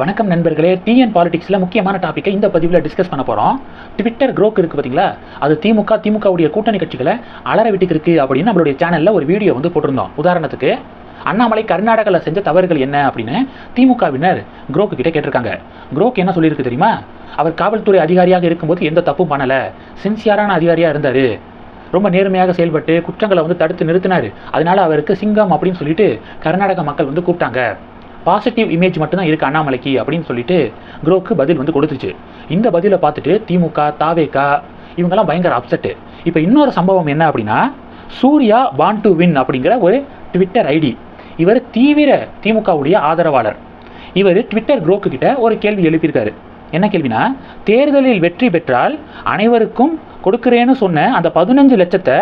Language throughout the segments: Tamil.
வணக்கம் நண்பர்களே டிஎன் பாலிடிக்ஸில் முக்கியமான டாப்பிக்கை இந்த பதிவில் டிஸ்கஸ் பண்ண போகிறோம் ட்விட்டர் க்ரோக் இருக்குது பார்த்தீங்களா அது திமுக திமுகவுடைய கூட்டணி கட்சிகளை அலற விட்டுக்கு அப்படின்னு நம்மளுடைய சேனலில் ஒரு வீடியோ வந்து போட்டிருந்தோம். உதாரணத்துக்கு அண்ணாமலை கர்நாடகாவில் செஞ்ச தவறுகள் என்ன அப்படின்னு திமுகவினர் குரோக்கு கிட்ட கேட்டிருக்காங்க. குரோக் என்ன சொல்லியிருக்கு தெரியுமா? அவர் காவல்துறை அதிகாரியாக இருக்கும்போது எந்த தப்பும் பண்ணலை. சின்சியரான அதிகாரியாக இருந்தார். ரொம்ப நேர்மையாக செயல்பட்டு குற்றங்களை வந்து தடுத்து நிறுத்தினார். அதனால அவருக்கு சிங்கம் அப்படின்னு சொல்லிட்டு கர்நாடக மக்கள் வந்து கூப்பிட்டாங்க. பாசிட்டிவ் இமேஜ் மட்டும்தான் இருக்குது அண்ணாமலைக்கு அப்படின்னு சொல்லிட்டு குரோக்கு பதில் வந்து கொடுத்துச்சு. இந்த பதிலை பார்த்துட்டு திமுக தாவேகா இவங்கெல்லாம் பயங்கர அப்செட்டு இப்போ இன்னொரு சம்பவம் என்ன அப்படின்னா சூர்யா பான் டு வின் அப்படிங்கிற ஒரு ட்விட்டர் ஐடி இவர் தீவிர திமுகவுடைய ஆதரவாளர். இவர் ட்விட்டர் குரோக்கு கிட்ட ஒரு கேள்வி எழுப்பியிருக்காரு. என்ன கேள்வினா தேர்தலில் வெற்றி பெற்றால் அனைவருக்கும் கொடுக்குறேன்னு சொன்ன அந்த பதினஞ்சு லட்சத்தை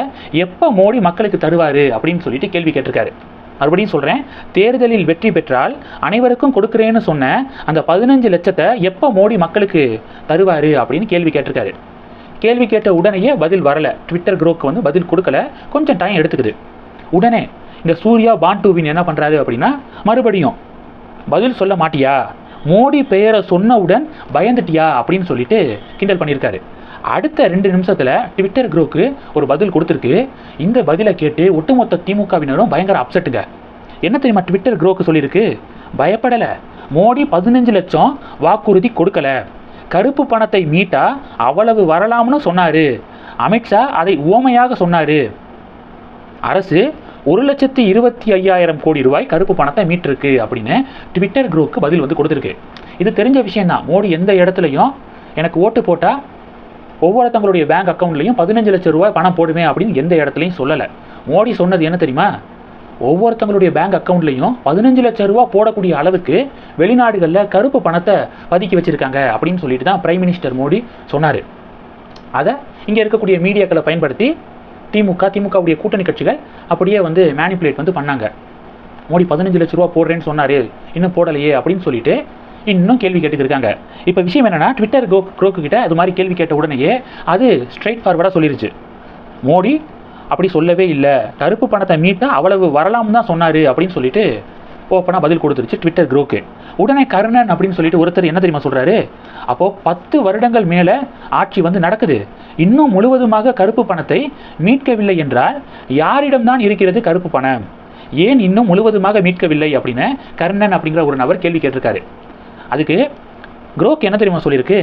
எப்போ மோடி மக்களுக்கு தருவார் அப்படின்னு சொல்லிட்டு கேள்வி கேட்டிருக்காரு. மறுபடியும் சொல்கிறேன் தேர்தலில் வெற்றி பெற்றால் அனைவருக்கும் கொடுக்குறேன்னு சொன்ன அந்த பதினஞ்சு லட்சத்தை எப்போ மோடி மக்களுக்கு தருவார் அப்படின்னு கேள்வி கேட்டிருக்காரு. கேள்வி கேட்ட உடனேயே பதில் வரலை. ட்விட்டர் குரோக்கு வந்து பதில் கொடுக்கல. கொஞ்சம் டைம் எடுத்துக்குது. உடனே இந்த சூர்யா பாண்டூவின் என்ன பண்ணுறாரு அப்படின்னா மறுபடியும் பதில் சொல்ல மாட்டியா? மோடி பெயரை சொன்னவுடன் பயந்துட்டியா? அப்படின்னு சொல்லிட்டு கிண்டல் பண்ணியிருக்காரு. அடுத்த ரெண்டு நிமிஷத்தில் ட்விட்டர் குரூக்கு ஒரு பதில் கொடுத்துருக்கு. இந்த பதிலை கேட்டு ஒட்டுமொத்த திமுகவினரும் பயங்கர அப்செட்டுங்க என்ன தெரியுமா ட்விட்டர் குரோக்கு சொல்லியிருக்கு? பயப்படலை. மோடி பதினஞ்சு லட்சம் வாக்குறுதி கொடுக்கல. கருப்பு பணத்தை மீட்டா அவ்வளவு வரலாம்னு சொன்னார். அமித்ஷா அதை உவமையாக சொன்னார். அரசு ஒரு லட்சத்தி இருபத்தி ஐயாயிரம் கோடி ரூபாய் கருப்பு பணத்தை மீட்டிருக்கு அப்படின்னு ட்விட்டர் குரூக்கு பதில் வந்து கொடுத்துருக்கு. இது தெரிஞ்ச விஷயம்தான். மோடி எந்த இடத்துலையும் எனக்கு ஓட்டு போட்டால் ஒவ்வொருத்தவங்களுடைய பேங்க் அக்கௌண்ட்லையும் பதினஞ்சு லட்சம் ரூபாய் பணம் போடுவேன் அப்படின்னு எந்த இடத்துலையும் சொல்லலை. மோடி சொன்னது என்ன தெரியுமா? ஒவ்வொருத்தவங்களுடைய பேங்க் அக்கௌண்ட்லையும் பதினஞ்சு லட்சம் ரூபா போடக்கூடிய அளவுக்கு வெளிநாடுகளில் கருப்பு பணத்தை பதுக்கி வச்சுருக்காங்க அப்படின்னு சொல்லிட்டு தான் பிரைம் மினிஸ்டர் மோடி சொன்னார். அதை இங்கே இருக்கக்கூடிய மீடியாக்களை பயன்படுத்தி திமுக திமுகவுடைய கூட்டணி கட்சிகள் அப்படியே வந்து மேனிப்புலேட் வந்து பண்ணாங்க. மோடி பதினஞ்சு லட்ச ரூபா போடுறேன்னு சொன்னார். இன்னும் போடலையே அப்படின்னு சொல்லிட்டு இன்னும் கேள்வி கேட்டுட்டு இருக்காங்க இப்போ விஷயம் என்னென்னா ட்விட்டர் கோ குரோக்கு கிட்ட அது மாதிரி கேள்வி கேட்ட உடனேயே அது ஸ்ட்ரைட் ஃபார்வர்டாக சொல்லிருச்சு. மோடி அப்படி சொல்லவே இல்லை. கருப்பு பணத்தை மீட்ட அவ்வளவு வரலாம்னு தான் சொன்னார் அப்படின்னு சொல்லிட்டு ஓப்பனாக பதில் கொடுத்துருச்சு ட்விட்டர் குரோக்கு உடனே கருணன் அப்படின்னு சொல்லிட்டு ஒருத்தர் என்ன தெரியுமா சொல்கிறாரு அப்போது பத்து வருடங்கள் மேலே ஆட்சி வந்து நடக்குது. இன்னும் முழுவதுமாக கருப்பு பணத்தை மீட்கவில்லை என்றால் யாரிடம்தான் இருக்கிறது கருப்பு பணம்? ஏன் இன்னும் முழுவதுமாக மீட்கவில்லை அப்படின்னு கர்ணன் அப்படிங்கிற ஒரு நபர் கேள்வி கேட்டிருக்காரு. அதுக்கு குரோக் என்ன தெரியுமா சொல்லியிருக்கு?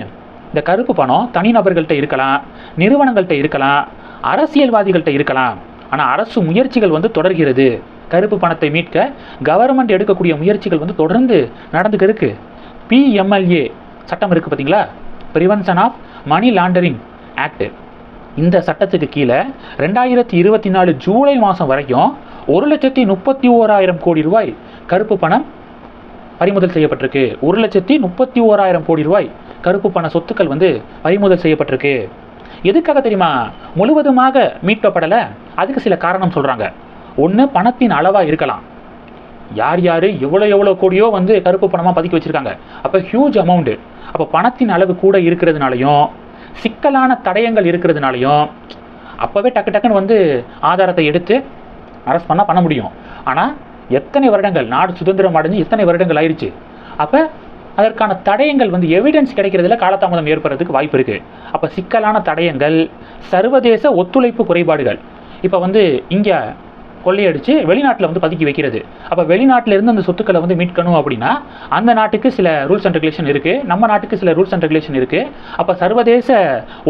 இந்த கருப்பு பணம் தனிநபர்கள்ட்ட இருக்கலாம் நிறுவனங்கள்கிட்ட இருக்கலாம் அரசியல்வாதிகள்கிட்ட இருக்கலாம். ஆனால் அரசு முயற்சிகள் வந்து தொடர்கிறது. கருப்பு பணத்தை மீட்க கவர்மெண்ட் எடுக்கக்கூடிய முயற்சிகள் வந்து தொடர்ந்து நடந்துக்க இருக்கு. பிஎம்எல்ஏ சட்டம் இருக்குது பார்த்தீங்களா? Prevention of money laundering act இந்த சட்டத்துக்கு கீழே ரெண்டாயிரத்தி இருபத்தி நாலு ஜூலை மாதம் வரைக்கும் ஒரு லட்சத்தி முப்பத்தி ஓராயிரம் கோடி ரூபாய் கருப்பு பணம் பறிமுதல் செய்யப்பட்டிருக்கு. ஒரு லட்சத்தி முப்பத்தி ஓராயிரம் கோடி ரூபாய் கருப்பு பண சொத்துக்கள் வந்து பறிமுதல் செய்யப்பட்டிருக்கு. எதுக்காக தெரியுமா? முழுவதுமாக மீட்கப்படலை. அதுக்கு சில காரணம் சொல்கிறாங்க ஒன்று பணத்தின் அளவாக இருக்கலாம். யார் யார் எவ்வளோ எவ்வளோ கோடியோ வந்து கருப்பு பணமாக பதுக்கி வச்சுருக்காங்க. அப்போ ஹியூஜ் அமௌண்ட்டு அப்போ பணத்தின் அளவு கூட இருக்கிறதுனாலையும் சிக்கலான தடயங்கள் இருக்கிறதுனாலையும் அப்போவே டக்கு டக்குன்னு வந்து ஆதாரத்தை எடுத்து அரெஸ்ட் பண்ணால் பண்ண முடியும். ஆனால் எத்தனை வருடங்கள்? நாடு சுதந்திரம் அடைஞ்சு எத்தனை வருடங்கள் ஆயிடுச்சு அப்போ அதற்கான தடயங்கள் வந்து எவிடன்ஸ் கிடைக்கிறதுல காலதாமதம் ஏற்படுறதுக்கு வாய்ப்பு இருக்குது அப்போ சிக்கலான தடயங்கள் சர்வதேச ஒத்துழைப்பு குறைபாடுகள். இப்போ வந்து இங்கே கொள்ளையடிச்சு வெளிநாட்டில் வந்து பதுக்கி வைக்கிறது. அப்போ வெளிநாட்டில் இருந்து அந்த சொத்துக்களை வந்து மீட்கணும் அப்படின்னா அந்த நாட்டுக்கு சில ரூல்ஸ் அண்ட் ரெகுலேஷன் இருக்குது நம்ம நாட்டுக்கு சில ரூல்ஸ் அண்ட் ரெகுலேஷன் இருக்குது அப்போ சர்வதேச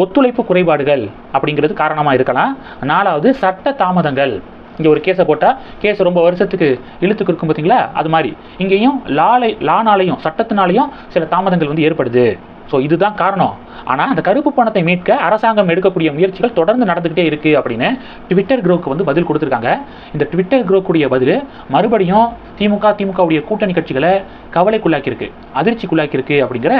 ஒத்துழைப்பு குறைபாடுகள் அப்படிங்கிறது காரணமாக இருக்கலாம். நாலாவது சட்ட தாமதங்கள். இங்கே ஒரு கேஸை போட்டால் கேஸ் ரொம்ப வருஷத்துக்கு இழுத்துக்கு இருக்கும் பார்த்தீங்களா அது மாதிரி. இங்கேயும் லாலை லானாலையும் சட்டத்தினாலையும் சில தாமதங்கள் வந்து ஏற்படுது. ஸோ இதுதான் காரணம். ஆனால் அந்த கருப்பு பணத்தை மீட்க அரசாங்கம் எடுக்கக்கூடிய முயற்சிகள் தொடர்ந்து நடந்துக்கிட்டே இருக்குது அப்படின்னு ட்விட்டர் குரோக்கு வந்து பதில் கொடுத்துருக்காங்க. இந்த ட்விட்டர் குரோக்குடைய பதில் மறுபடியும் திமுக திமுகவுடைய கூட்டணி கட்சிகளை கவலைக்குள்ளாக்கியிருக்கு அதிர்ச்சிக்குள்ளாக்கியிருக்கு அப்படிங்கிற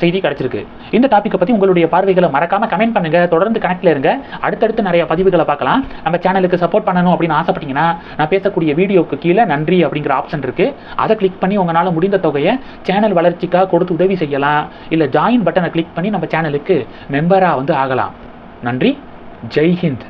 செய்தி கிடச்சிருக்கு. இந்த டாப்பிக்கை பற்றி உங்களுடைய பார்வைகளை மறக்காமல் கமெண்ட் பண்ணுங்கள் தொடர்ந்து கனெக்டில் இருங்க. அடுத்தடுத்து நிறைய பதிவுகளை பார்க்கலாம். நம்ம சேனலுக்கு சப்போர்ட் பண்ணணும் அப்படின்னு ஆசைப்பட்டீங்கன்னா நான் பேசக்கூடிய வீடியோக்கு கீழே நன்றி அப்படிங்கிற ஆப்ஷன் இருக்குது அதை கிளிக் பண்ணி உங்களால் முடிந்த தொகையை சேனல் வளர்ச்சிக்காக கொடுத்து உதவி செய்யலாம். இல்லை ஜாயின் பட்டனை கிளிக் பண்ணி நம்ம சேனலுக்கு மெம்பராக வந்து ஆகலாம். நன்றி. ஜெய்ஹிந்த்